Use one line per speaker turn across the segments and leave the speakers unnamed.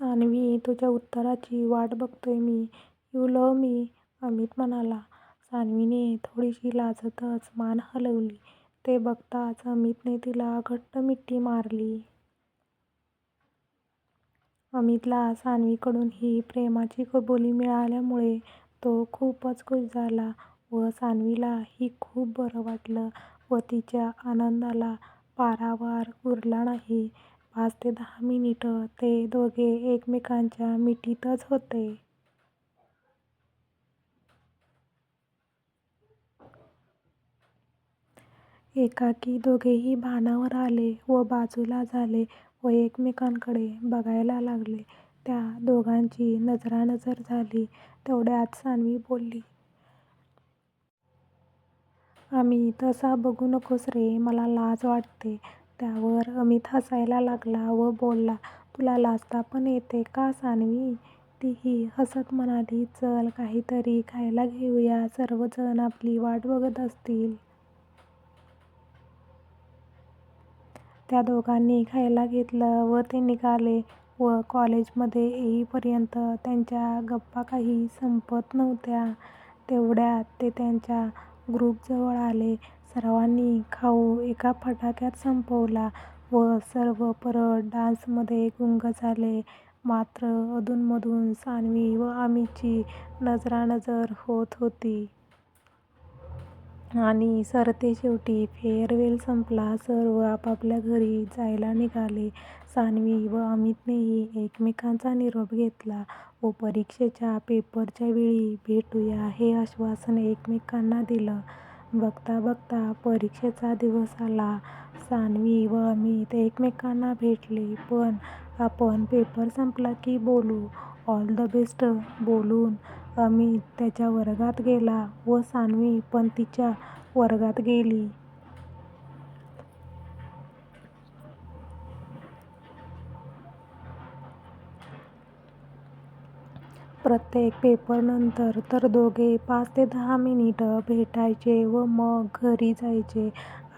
सानवी, तुझ्या उत्तराची वाट बघतोय मी. You love me? अमित म्हणाला. सानवीने थोडीशी लाजतच मान हलवली. ते बघताच अमितने तिला घट्ट मिठी मारली. अमितला सानवीकडून ही प्रेमाची कबुली मिळाल्यामुळे तो खूपच खुश झाला व सानवीला ही खूप बरं वाटलं व तिच्या आनंदाला पारावार उरला नाही. पाच ते दहा मिनिटं ते दोघे एकमेकांच्या मिठीतच होते. एकाकी दोघेही भानावर आले व बाजूला झाले व एकमेकांकडे बघायला लागले. त्या दोघांची नजरानजर झाली तेवढ्यात सानवी बोलली. आम्ही तसा बघू नकोस रे मला लाज वाटते. त्यावर अमित हसायला लागला व बोलला तुला लाजता पण येते का सान्वी? तीही हसत म्हणाली चल काहीतरी खायला घेऊया सर्वजण आपली वाट बघत असतील. त्या दोघांनी खायला घेतलं व ते निघाले व कॉलेजमध्ये येईपर्यंत त्यांच्या गप्पा काही संपत नव्हत्या. तेवढ्यात ते त्यांच्या ग्रुपजवळ आले. सर्वांनी खाऊ एका फटक्यात संपवला व सर्व परत डान्समध्ये गुंग झाले. मात्र अधूनमधून सान्वी व अमितची नजरानजर होत होती. आणि सरतेशेवटी फेअरवेल संपला. सर्व आपापल्या घरी जायला निघाले. सान्वी व अमितनेही एकमेकांचा निरोप घेतला व परीक्षेच्या पेपरच्या वेळी भेटूया हे आश्वासन एकमेकांना दिलं. बघता बघता परीक्षेचा दिवस आला. सान्वी व अमित एकमेकांना भेटले पण आपण पेपर संपला की बोलू, ऑल द बेस्ट बोलून अमित त्याच्या वर्गात गेला व सान्वी पण तिच्या वर्गात गेली. प्रत्येक पेपरनंतर तर दोघे पाच ते दहा मिनिटं भेटायचे व मग घरी जायचे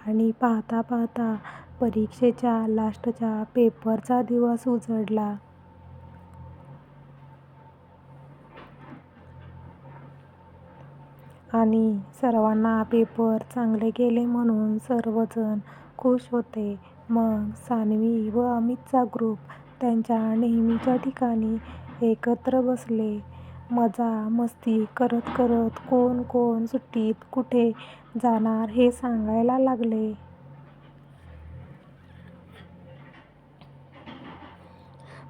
आणि पाहता पाहता परीक्षेच्या लास्टच्या पेपरचा दिवस उजडला आणि सर्वांना पेपर चांगले गेले म्हणून सर्वजण खूष होते. मग सान्वी व अमितचा ग्रुप त्यांच्या नेहमीच्या ठिकाणी एकत्र बसले. मजा मस्ती करत करत कोण कोण सुट्टीत कुठे जाणार हे सांगायला लागले.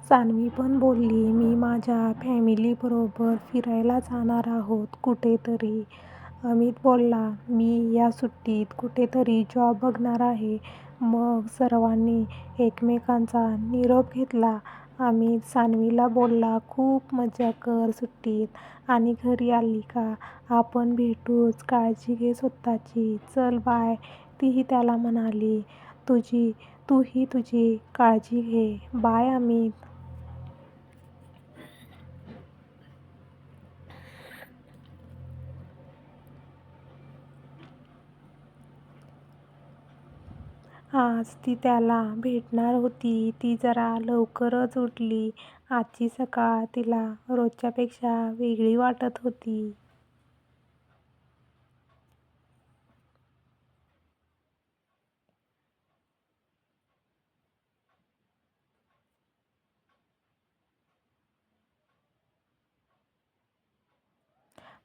सान्वी पण बोलली मी माझ्या फॅमिलीबरोबर फिरायला जाणार आहोत कुठेतरी. अमित बोलला मी या सुट्टीत कुठेतरी जॉब बघणार आहे. मग सर्वांनी एकमेकांचा निरोप घेतला. अमित सान्वीला बोलला खूप मजा कर सुट्टीत आणि घरी आली का आपण भेटूच काळजी घे स्वतःची चल बाय तीही त्याला म्हणाली तूही तुझी काळजी घे बाय अमित. आज ती त्याला भेटणार होती ती जरा लवकरच उठली. आजची सकाळ तिला रोजच्यापेक्षा वेगळी वाटत होती.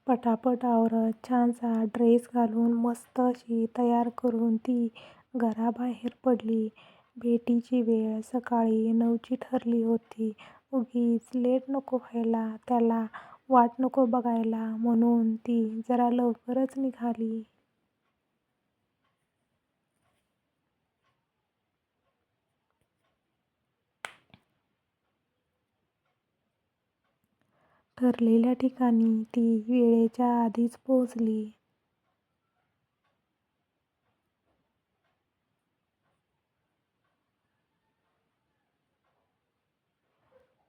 पटापट आवरत छानसा ड्रेस घालून मस्त अशी तयार करून ती घराबाहेर पडली. भेटीची वेळ सकाळी नऊची ठरली होती. उगीच लेट नको व्हायला त्याला वाट नको बघायला म्हणून ती जरा लवकरच निघाली. ठरलेल्या ठिकाणी ती वेळेच्या आधीच पोहोचली.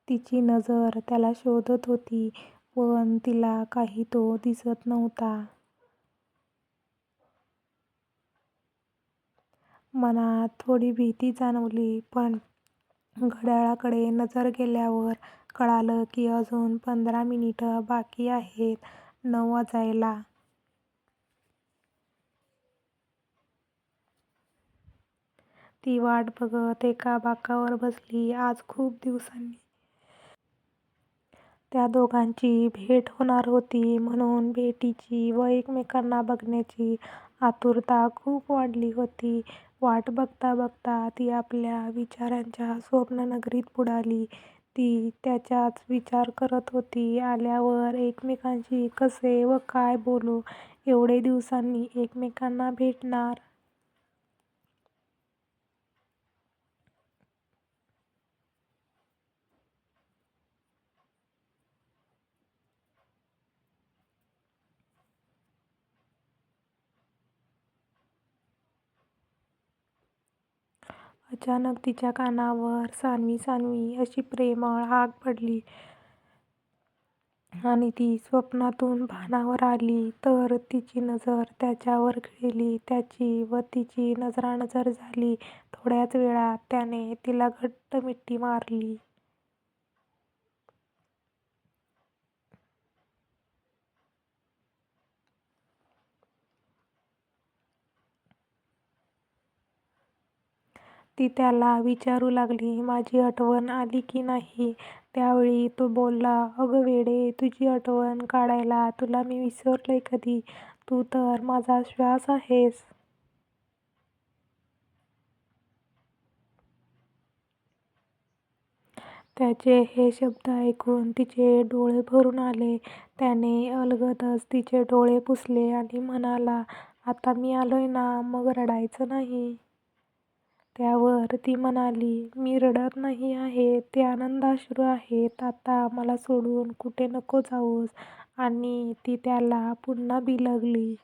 तिची नजर त्याला शोधत होती पण तिला काही तो दिसत नव्हता. मनात थोडी भीती जाणवली पण घड्याळाकडे नजर गेल्यावर कळालं की अजून पंधरा मिनिटं बाकी आहेत नऊ वाजायला. ती वाट बघत एका बाकावर बसली. आज खूप दिवसांनी त्या दोघांची भेट होणार होती म्हणून भेटीची व एकमेकांना बघण्याची आतुरता खूप वाढली होती. वाट बघता बघता ती आपल्या विचारांच्या स्वप्ननगरीत बुडाली. ती त्याचाच विचार करत होती. आल्यावर एकमेकांशी कसे व काय बोलू? एवढे दिवसांनी एकमेकांना भेटणार. अचानक तिच्या कानावर सान्वी सान्वी अशी प्रेमळ हाक पडली आणि ती स्वप्नातून भानावर आली तर तिची नजर त्याच्यावर गेली. त्याची व तिची नजरानजर झाली. थोड्याच वेळात त्याने तिला घट्ट मिठी मारली. ती त्याला विचारू लागली माझी आठवण आली की नाही? त्यावेळी तो बोलला अगं वेडे तुझी आठवण काढायला तुला मी विसरलोय कधी? तू तर माझा श्वास आहेस. त्याचे हे शब्द ऐकून तिचे डोळे भरून आले. त्याने अलगदच तिचे डोळे पुसले आणि म्हणाला आता मी आलोय ना मग रडायचं नाही. त्यावर ती म्हणाली मी रडत नाही आहे. ते आनंदाश्रू आहेत. आता मला सोडून कुठे नको जाऊस आणि ती त्याला पुन्हा बिलगली.